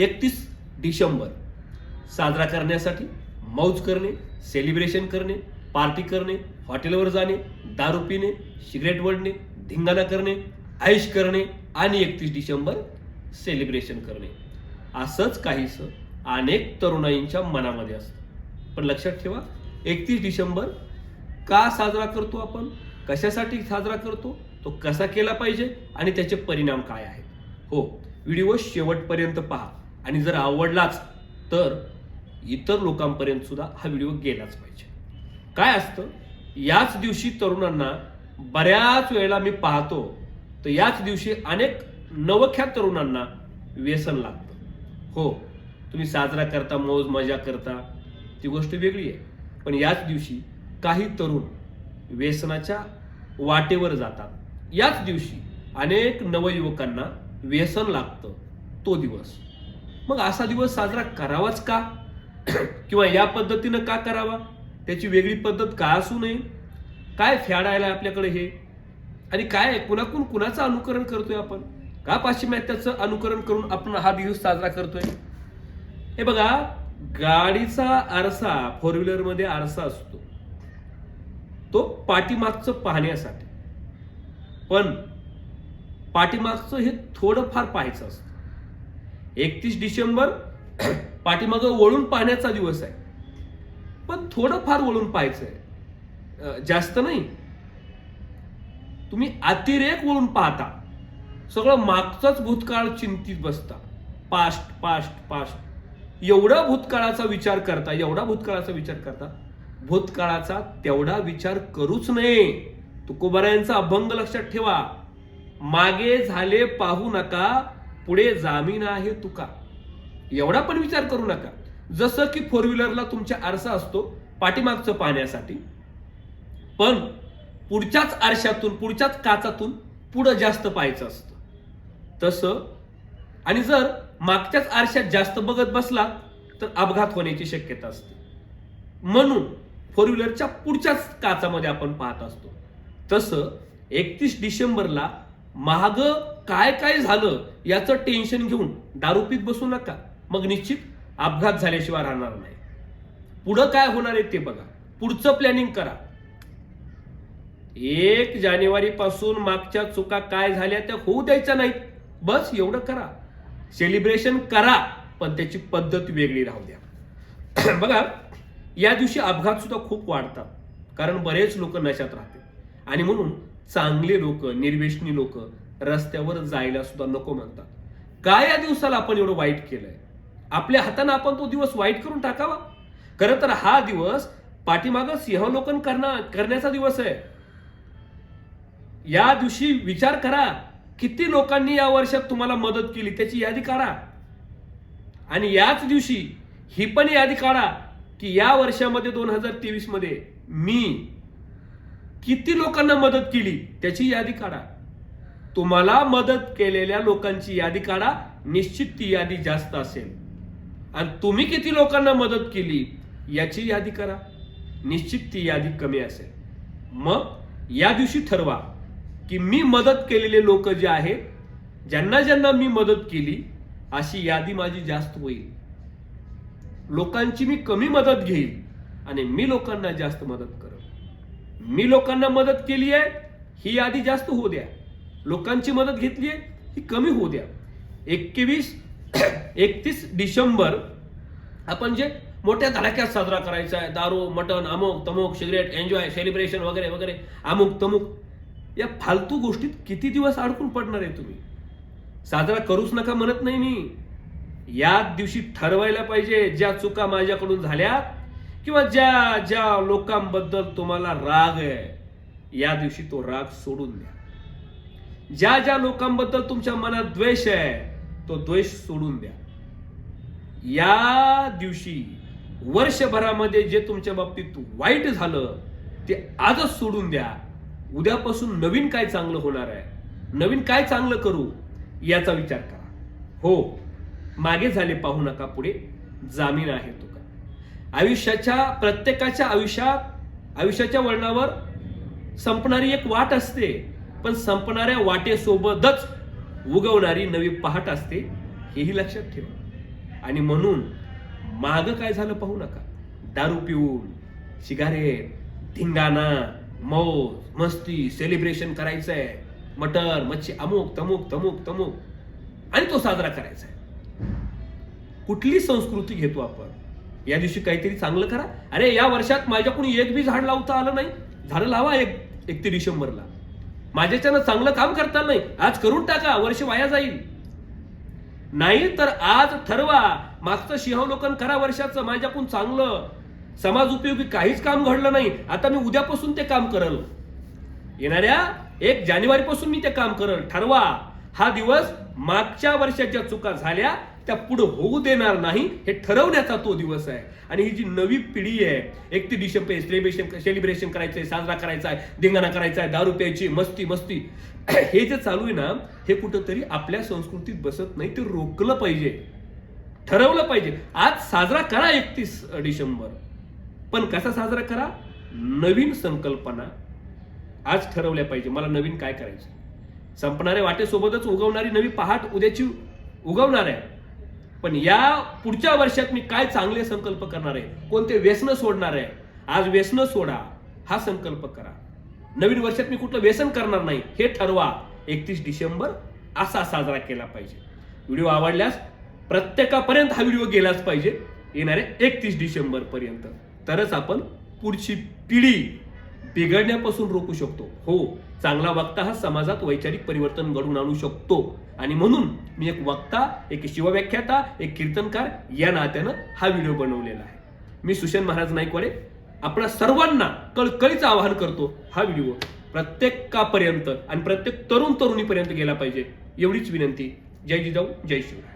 एकतीस डिसेंबर साजरा करण्यासाठी मौज करणे सेलिब्रेशन करणे पार्टी करणे हॉटेलवर जाणे दारू पिणे सिगरेट वळणे धिंगाणा करणे आयुष करणे आणि एकतीस डिसेंबर सेलिब्रेशन करणे. असंच काहीसं अनेक तरुणाईंच्या मनामध्ये असतं. पण लक्षात ठेवा एकतीस डिसेंबर का साजरा करतो आपण? कशासाठी साजरा करतो? तो कसा केला पाहिजे? आणि त्याचे परिणाम काय आहेत? हो व्हिडिओ शेवटपर्यंत पहा. आणि जर आवडलाच तर इतर लोकांपर्यंत सुद्धा हा व्हिडिओ गेलाच पाहिजे. काय असतं? याच दिवशी तरुणांना बऱ्याच वेळेला मी पाहतो तर याच दिवशी अनेक नवख्या तरुणांना व्यसन लागतं. हो तुम्ही साजरा करता मौज मजा करता ती गोष्ट वेगळी आहे. पण याच दिवशी काही तरुण व्यसनाच्या वाटेवर जातात. याच दिवशी अनेक नवयुवकांना व्यसन लागतं तो दिवस. मग असा दिवस साजरा करावाच का? किंवा या पद्धतीनं का करावा? त्याची वेगळी पद्धत का असू नये? काय फॅड आपल्याकडे हे? आणि काय कुणाकून कुणाचं अनुकरण करतोय आपण? का पाश्चिमात्याचं अनुकरण करून आपण हा दिवस साजरा करतोय? हे बघा गाडीचा आरसा फोर व्हीलरमध्ये आरसा असतो. तो पाठीमागचं पाहण्यासाठी. पण पाठीमागचं हे थोडंफार पाहायचं असतं. एकतीस डिसेंबर पाठीमागं वळून पाहण्याचा दिवस आहे. पण थोडंफार वळून पाहायचं आहे जास्त नाही. तुम्ही अतिरेक वळून पाहता. सगळं मागचाच भूतकाळ चिंतित बसता. Past past past. एवढा भूतकाळाचा विचार करता एवढा भूतकाळाचा विचार करता भूतकाळाचा तेवढा विचार करूच नये. तुकोबारायांचा अभंग लक्षात ठेवा. मागे झाले पाहू नका. पुढे जामीन आहे तुका. एवढा पण विचार करू नका. जसं की फोर व्हीलरला तुमच्या आरसा असतो पाठीमागचं पाहण्यासाठी पण पुढच्याच आरशातून पुढच्याच काचातून पुढं जास्त पाहायचं असतं. तसं आणि जर मागच्याच आरशात जास्त बघत बसला तर अपघात होण्याची शक्यता असते. म्हणून फोर व्हीलरच्या पुढच्याच काचामध्ये आपण पाहत असतो. तसं एकतीस डिसेंबरला महाग काय काय झालं याचं टेन्शन घेऊन दारू पीत बसू नका. मग निश्चित अपघात झाल्याशिवाय राहणार नाही. पुढं काय होणार आहे ते बघा. पुढचं प्लॅनिंग करा. एक जानेवारी पासून मागच्या चुका काय झाल्या त्या होऊ द्यायच्या नाहीत. बस एवढं करा. सेलिब्रेशन करा पण त्याची पद्धत वेगळी राहू द्या. बघा या दिवशी अपघात सुद्धा खूप वाढतात. कारण बरेच लोक नशात राहते आणि म्हणून चांगले लोक निर्वेशनी लोक रस्त्यावर जायला सुद्धा नको म्हणतात. काय या दिवसाला आपण एवढं वाईट केलंय? आपल्या हाताने आपण तो दिवस वाईट करून टाकावा? खरं तर हा दिवस पाठीमागं सिंहलोकन करणार करण्याचा दिवस आहे. या दिवशी विचार करा किती लोकांनी या वर्षात तुम्हाला मदत केली त्याची यादी काढा. आणि याच दिवशी ही पण यादी काढा की या वर्षामध्ये दोन हजार तेवीसमध्ये मी किती लोकांना मदत केली त्याची यादी काढा. तुम्हाला मदत केलेल्या लोकांची यादी काढा. निश्चित ती यादी जास्त असेल. आणि तुम्ही किती लोकांना मदत केली याची यादी करा. निश्चित ती यादी कमी असेल. मग या दिवशी ठरवा की मी मदत केलेले लोक जे आहेत ज्यांना ज्यांना मी मदत केली अशी यादी माझी जास्त होईल. लोकांची मी कमी मदत घेईल आणि मी लोकांना जास्त मदत करेन मी लोकांना मदत केली आहे ही यादी जास्त होऊ द्या. लोकांची मदत घेतली आहे ही कमी होऊ द्या. एकवीस एकतीस डिसेंबर आपण जे मोठ्या धडाक्यात साजरा करायचा आहे दारू मटण अमुक तमुक सिगरेट एन्जॉय सेलिब्रेशन वगैरे वगैरे अमुक तमुक या फालतू गोष्टीत किती दिवस अडकून पडणार आहे तुम्ही? साजरा करूच नका म्हणत नाही मी. या दिवशी ठरवायला पाहिजे ज्या चुका माझ्याकडून झाल्या किंवा ज्या ज्या लोकांबद्दल तुम्हाला राग आहे या दिवशी तो राग सोडून द्या. ज्या ज्या लोकांबद्दल तुमच्या मनात द्वेष आहे तो द्वेष सोडून द्या. या दिवशी वर्षभरामध्ये जे तुमच्या बाबतीत वाईट झालं ते आजच सोडून द्या. उद्यापासून नवीन काय चांगलं होणार आहे नवीन काय चांगलं करू याचा विचार करा. हो मागे झाले पाहू नका पुढे जामीन आहे तुका आयुष्याच्या प्रत्येकाच्या आयुष्यात आयुष्याच्या वळणावर संपणारी एक वाट असते. पण संपणाऱ्या वाटेसोबतच उगवणारी नवी पहाट असते हेही लक्षात ठेवा. आणि म्हणून माग काय झालं पाहू नका. दारू पिऊन सिगारेट धिंगाणा मौज मस्ती सेलिब्रेशन करायचंय. मटर मच्छी अमुक तमुक तमुक तमुक. आणि तो साजरा करायचा आहे कुठली संस्कृती घेतो आपण? या दिवशी काहीतरी चांगलं करा. अरे या वर्षात माझ्याकडून एक बी झाड लावता आलं नाही. झाडं लावा एक एक ते डिसेंबरला. माझ्याच्यानं चांगलं काम करता नाही आज करून टाका वर्ष वाया जाईल. नाही तर आज ठरवा मागचं सिंहावलोकन करा वर्षाचं माझ्याकडून चांगलं. समाज उपयोगी काहीच काम घडलं नाही आता मी उद्यापासून ते काम करल. येणाऱ्या एक जानेवारीपासून मी ते काम करल ठरवा. हा दिवस मागच्या वर्षाच्या चुका झाल्या त्या पुढे होऊ देणार नाही हे ठरवण्याचा तो दिवस आहे. आणि ही जी नवी पिढी आहे एक ते डिसेंबर सेलिब्रेशन सेलिब्रेशन करायचंय साजरा करायचा आहे धिंगाणा करायचा आहे दारू प्यायची मस्ती मस्ती. हे जे चालू आहे ना हे कुठंतरी आपल्या संस्कृतीत बसत नाही ते रोखलं पाहिजे. ठरवलं पाहिजे. आज साजरा करा एकतीस डिसेंबर. पण कसा साजरा करा? नवीन संकल्पना आज ठरवल्या पाहिजे. मला नवीन काय करायचं संपणाऱ्या वाटेसोबतच उगवणारी नवी पहाट उद्याची उगवणार आहे. पण या पुढच्या वर्षात मी काय चांगले संकल्प करणार आहे? कोणते व्यसन सोडणार आहे? आज व्यसन सोडा हा संकल्प करा. नवीन वर्षात मी कुठलं व्यसन करणार नाही हे ठरवा. एकतीस डिसेंबर असा साजरा केला पाहिजे. व्हिडिओ आवडल्यास प्रत्येकापर्यंत हा व्हिडिओ गेलाच पाहिजे. येणाऱ्या एकतीस डिसेंबर पर्यंत. तरच आपण पुढची पिढी बिघडण्यापासून रोखू शकतो. हो चांगला वक्ता हा समाजात वैचारिक परिवर्तन घडवून आणू शकतो. आणि म्हणून मी एक वक्ता एक शिवव्याख्याता एक कीर्तनकार या नात्यानं हा व्हिडिओ बनवलेला आहे. मी सुशन महाराज नाईकवाडे आपल्या सर्वांना कळकळीचं आवाहन करतो हा व्हिडिओ प्रत्येकापर्यंत आणि प्रत्येक तरुण तरुणीपर्यंत गेला पाहिजे एवढीच विनंती. जय जिजाऊ जय शिवराय.